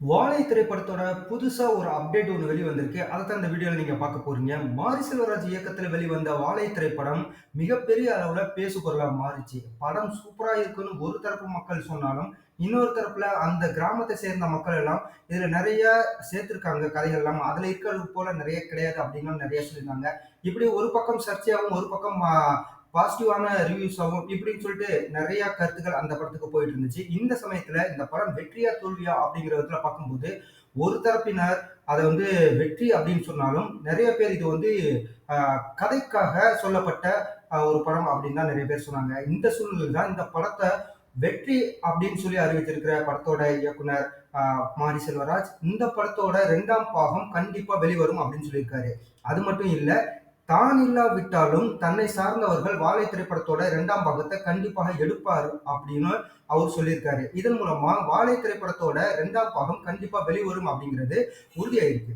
வாழை திரைப்படத்தோட புதுசா ஒரு அப்டேட் ஒன்று வெளி வந்திருக்கு. தான் இந்த வீடியோவில் நீங்க பார்க்க போறீங்க. மாரி செல்வராஜ் இயக்கத்தில் வெளிவந்த வாழை திரைப்படம் மிகப்பெரிய அளவில் பேசு பொருளா மாறிச்சு. படம் சூப்பரா இருக்குன்னு ஒரு தரப்பு மக்கள் சொன்னாலும், இன்னொரு தரப்புல அந்த கிராமத்தை சேர்ந்த மக்கள் எல்லாம் இதுல நிறைய சேர்த்திருக்காங்க கதைகள்லாம். அதுல இருக்கிறது போல நிறைய கிடையாது அப்படின்னு நிறைய சொல்லியிருந்தாங்க. இப்படி ஒரு பக்கம் சர்ச்சையாகவும் ஒரு பக்கம் பாசிட்டிவான ரிவ்யூஸ் ஆகும் இப்படின்னு சொல்லிட்டு நிறைய கருத்துக்கள் அந்த படத்துக்கு போயிட்டு இருந்துச்சு. இந்த சமயத்துல இந்த படம் வெற்றியா? தோல்வியா? அப்படிங்கிற பார்க்கும்போது, ஒரு தரப்பினர் அதை வந்து வெற்றி அப்படின்னு சொன்னாலும், நிறைய பேர் இது வந்து கதைக்காக சொல்லப்பட்ட ஒரு படம் அப்படின்னு தான் நிறைய பேர் சொன்னாங்க. இந்த சூழ்நிலை தான் இந்த படத்தை வெற்றி அப்படின்னு சொல்லி அறிவித்திருக்கிற படத்தோட இயக்குனர் மாரி செல்வராஜ், இந்த படத்தோட ரெண்டாம் பாகம் கண்டிப்பா வெளிவரும் அப்படின்னு சொல்லியிருக்காரு. அது மட்டும் இல்லை தான் இல்லாவிட்டாலும் தன்னை சார்ந்தவர்கள் வாழை திரைப்படத்தோட ரெண்டாம் பாகத்தை கண்டிப்பாக எடுப்பார் அப்படின்னு அவர் சொல்லியிருக்காரு. இதன் மூலமா வாழை திரைப்படத்தோட ரெண்டாம் பாகம் கண்டிப்பா வெளிவரும் அப்படிங்கிறது உறுதியாயிருக்கு.